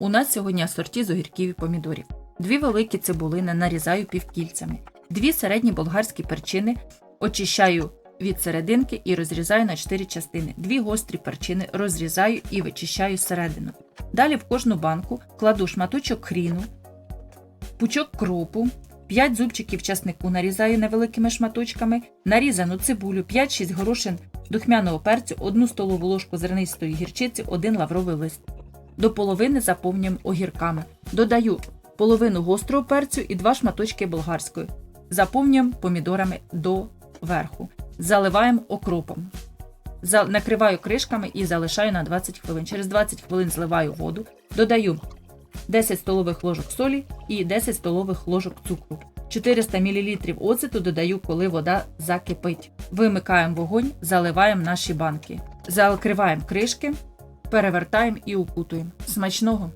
У нас сьогодні асорті з огірків і помідорів. Дві великі цибулини нарізаю півкільцями, дві середні болгарські перчини очищаю від серединки і розрізаю на 4 частини. Дві гострі перчини розрізаю і вичищаю середину. Далі в кожну банку кладу шматочок хріну, пучок кропу, 5 зубчиків часнику нарізаю невеликими шматочками, нарізану цибулю, 5-6 горошин духмяного перцю, 1 столову ложку зернистої гірчиці, 1 лавровий лист. До половини заповнюємо огірками. Додаю половину гострого перцю і 2 шматочки болгарської. Заповнюємо помідорами до верху. Заливаємо окропом. Накриваю кришками і залишаю на 20 хвилин. Через 20 хвилин зливаю воду, додаю 10 столових ложок солі і 10 столових ложок цукру. 400 мл оцету додаю, коли вода закипить. Вимикаємо вогонь, заливаємо наші банки. Закриваємо кришки, перевертаємо і укутуємо. Смачного!